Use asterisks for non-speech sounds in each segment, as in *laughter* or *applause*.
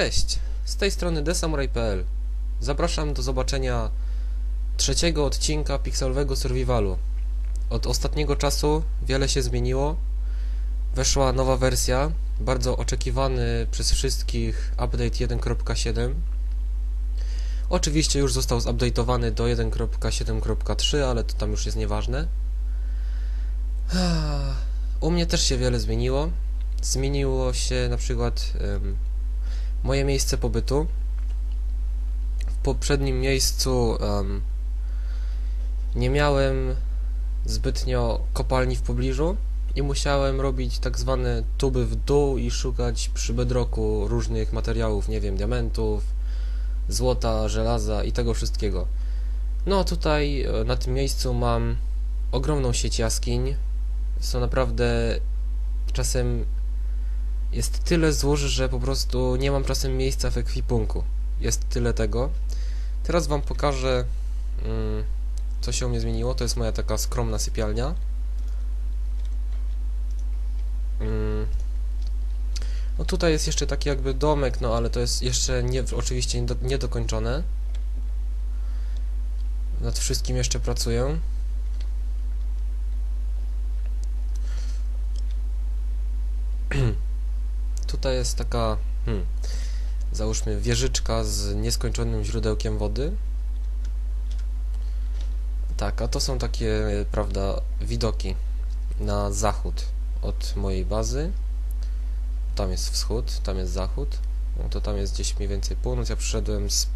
Cześć, z tej strony desamurai.pl. Zapraszam do zobaczenia trzeciego odcinka pixelowego survivalu. Od ostatniego czasu wiele się zmieniło. Weszła nowa wersja, bardzo oczekiwany przez wszystkich update 1.7. Oczywiście już został zupdate'owany do 1.7.3, ale to tam już jest nieważne. U mnie też się wiele zmieniło. Zmieniło się na przykład moje miejsce pobytu. W poprzednim miejscu em, nie miałem zbytnio kopalni w pobliżu i musiałem robić tak zwane tuby w dół i szukać przy bedroku różnych materiałów, nie wiem, diamentów, złota, żelaza i tego wszystkiego. No tutaj e, na tym miejscu mam ogromną sieć jaskiń. Są naprawdę czasem jest tyle złóż, że po prostu nie mam czasem miejsca w ekwipunku. Jest tyle tego. Teraz Wam pokażę, mm, co się u mnie zmieniło. To jest moja taka skromna sypialnia. Mm. No tutaj jest jeszcze taki jakby domek, no ale to jest jeszcze nie, oczywiście niedo, niedokończone. Nad wszystkim jeszcze pracuję. Tutaj jest taka, hmm, załóżmy, wieżyczka z nieskończonym źródełkiem wody. Tak, a to są takie, prawda, widoki na zachód od mojej bazy. Tam jest wschód, tam jest zachód. No to tam jest gdzieś mniej więcej północ. Ja przyszedłem z,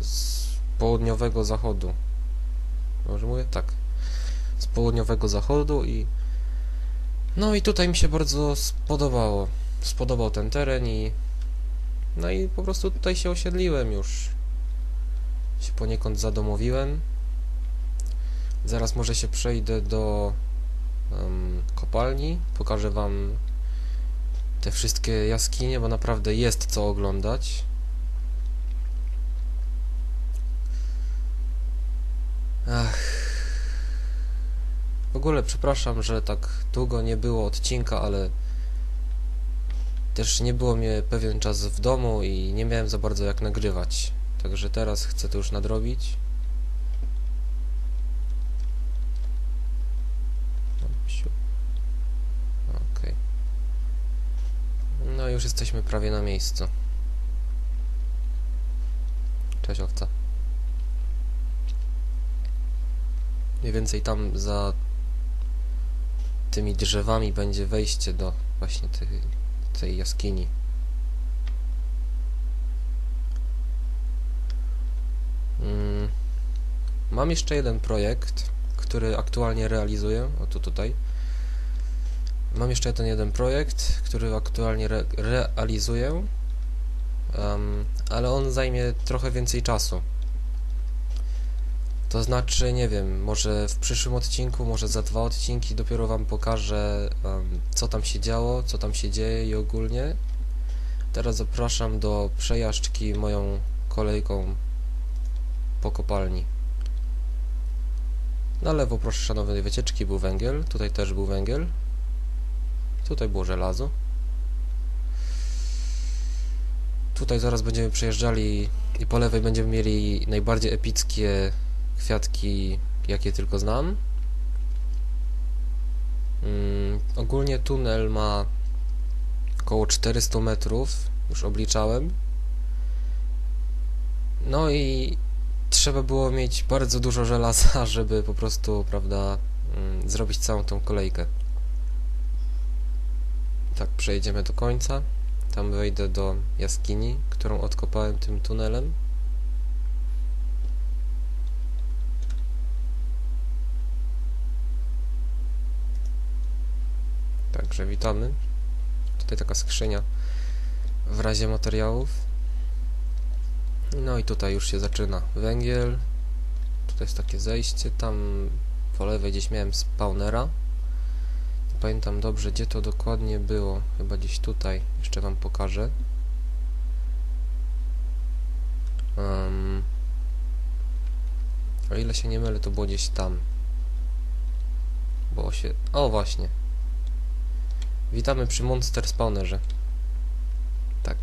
z południowego zachodu. Może mówię? Tak. Z południowego zachodu i no i tutaj mi się bardzo spodobało. Spodobał ten teren i no i po prostu tutaj się osiedliłem już. Się poniekąd zadomowiłem. Zaraz może się przejdę do um, kopalni. Pokażę wam te wszystkie jaskinie, bo naprawdę jest co oglądać. Ach. W ogóle przepraszam, że tak długo nie było odcinka, ale też nie było mnie pewien czas w domu i nie miałem za bardzo jak nagrywać. Także teraz chcę to już nadrobić. Okej. No już jesteśmy prawie na miejscu. Cześć owca. Mniej więcej tam za tymi drzewami będzie wejście do właśnie tej, tej jaskini. Mm. Mam jeszcze jeden projekt, który aktualnie realizuję. O tu tutaj. Mam jeszcze ten jeden projekt, który aktualnie re realizuję, um, ale on zajmie trochę więcej czasu. To znaczy, nie wiem, może w przyszłym odcinku, może za dwa odcinki dopiero Wam pokażę, um, co tam się działo, co tam się dzieje i ogólnie. Teraz zapraszam do przejażdżki moją kolejką po kopalni. Na lewo, proszę szanownej wycieczki, był węgiel. Tutaj też był węgiel. Tutaj było żelazo. Tutaj zaraz będziemy przejeżdżali i po lewej będziemy mieli najbardziej epickie kwiatki, jakie tylko znam. Mm, ogólnie tunel ma około 400 metrów, już obliczałem. No i trzeba było mieć bardzo dużo żelaza, *laughs* żeby po prostu, prawda, mm, zrobić całą tą kolejkę. Tak, przejdziemy do końca. Tam wejdę do jaskini, którą odkopałem tym tunelem. Także witamy. Tutaj taka skrzynia w razie materiałów. No i tutaj już się zaczyna węgiel. Tutaj jest takie zejście. Tam po lewej gdzieś miałem spawnera. Nie pamiętam dobrze, gdzie to dokładnie było. Chyba gdzieś tutaj. Jeszcze wam pokażę. Um, o ile się nie mylę, to było gdzieś tam. Bo się... O, właśnie. Witamy przy Monster Spawnerze. Tak.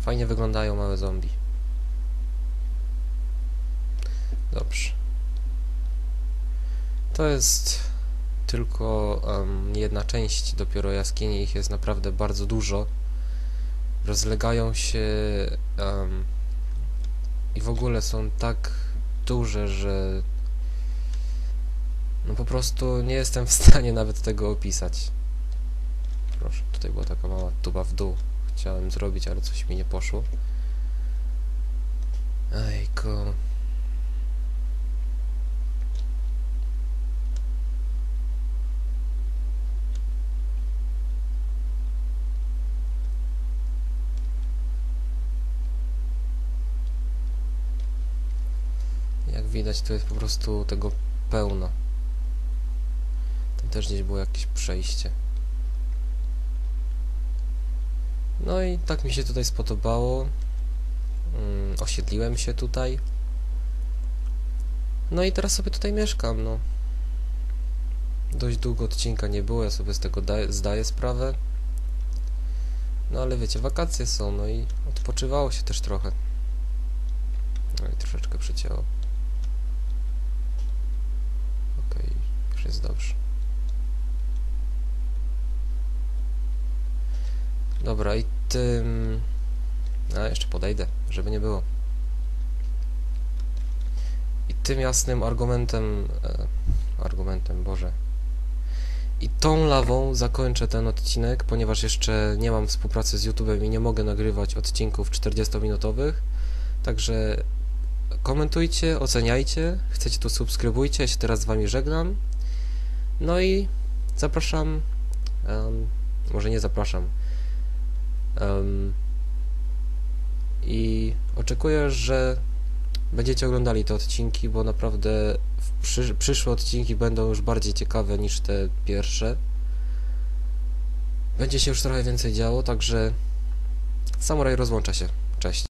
Fajnie wyglądają małe zombie. Dobrze. To jest tylko em, jedna część dopiero jaskini, ich jest naprawdę bardzo dużo. Rozlegają się em, i w ogóle są tak duże, że no po prostu nie jestem w *laughs* stanie nawet tego opisać. Proszę, tutaj była taka mała tuba w dół. Chciałem zrobić, ale coś mi nie poszło. Ejku. Jak widać, tu jest po prostu tego pełno. Też gdzieś było jakieś przejście. No i tak mi się tutaj spodobało. Mm, osiedliłem się tutaj. No i teraz sobie tutaj mieszkam, no. Dość długo odcinka nie było, ja sobie z tego daję, zdaję sprawę. No ale wiecie, wakacje są, no i odpoczywało się też trochę. No i troszeczkę przycięło. Okej, już jest dobrze. Dobra, i tym... A, jeszcze podejdę, żeby nie było. I tym jasnym argumentem... E, argumentem, Boże. I tą lawą zakończę ten odcinek, ponieważ jeszcze nie mam współpracy z YouTube'em i nie mogę nagrywać odcinków 40-minutowych. Także komentujcie, oceniajcie, chcecie to subskrybujcie, ja się teraz z Wami żegnam. No i zapraszam, em, może nie zapraszam, em, i oczekuję, że będziecie oglądali te odcinki, bo naprawdę przysz przyszłe odcinki będą już bardziej ciekawe niż te pierwsze. Będzie się już trochę więcej działo, także Samurai rozłącza się. Cześć.